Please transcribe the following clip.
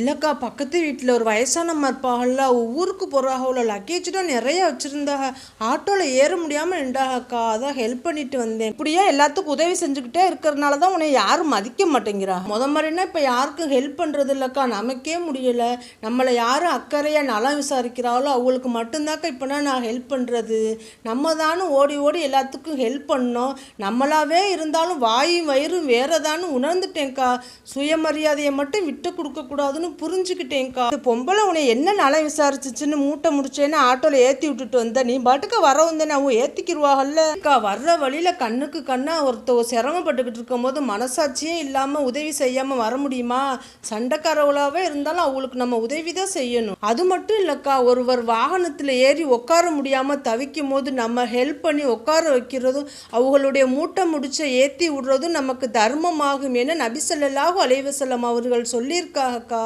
இல்லைக்கா பக்கத்து வீட்டில் ஒரு வயசானம்மா இருப்பாகல்ல ஊருக்கு போகிறாகவுல லக்கேஜ்லாம் நிறைய வச்சுருந்தாக. ஆட்டோவில் ஏற முடியாமல் நின்றாகக்கா. அதான் ஹெல்ப் பண்ணிட்டு வந்தேன். இப்படியே எல்லாத்துக்கும் உதவி செஞ்சுக்கிட்டே இருக்கிறனால தான் உன்னை யாரும் மதிக்க மாட்டேங்கிறா. முத மாதிரினா இப்போ யாருக்கும் ஹெல்ப் பண்ணுறது இல்லைக்கா. நமக்கே முடியலை. நம்மளை யாரும் அக்கறையாக நலம் விசாரிக்கிறாளோ அவங்களுக்கு மட்டும்தாக்கா இப்போனா நான் ஹெல்ப் பண்ணுறது நம்ம தானும் ஓடி ஓடி எல்லாத்துக்கும் ஹெல்ப் பண்ணோம். நம்மளாவே இருந்தாலும் வாயும் வயிறும் வேறதான்னு உணர்ந்துட்டேன்க்கா. சுயமரியாதையை மட்டும் விட்டு கொடுக்கக்கூடாதுன்னு புரிஞ்சுக்கிட்டேன்க்கா. இந்த பொம்பளை உன்னை என்ன நலம் விசாரிச்சிச்சுன்னு மூட்டை முடிச்சேன்னு ஆட்டோவில் ஏற்றி விட்டுட்டு வந்த. நீ பாட்டுக்கு வர வந்தேன்னு அவன் ஏற்றிக்கிருவாங்கல்ல அக்கா வர்ற வழியில் கண்ணுக்கு கண்ணா ஒருத்தவ சிரமப்பட்டுக்கிட்டு இருக்கும் போது மனசாட்சியே இல்லாமல் உதவி செய்யாமல் வர முடியுமா? சண்டைக்காரவளாகவே இருந்தாலும் அவங்களுக்கு நம்ம உதவி தான் செய்யணும். அது மட்டும் இல்லைக்கா ஒருவர் வாகனத்தில் ஏறி உட்கார முடியாமல் தவிக்கும் போது நம்ம ஹெல்ப் பண்ணி உட்கார வைக்கிறதும் அவங்களுடைய மூட்டை முடிச்ச ஏற்றி விடுறதும் நமக்கு தர்மமாகும் என நபிசல்லாஹு அலைவசல்லம் அவர்கள் சொல்லியிருக்காகக்கா.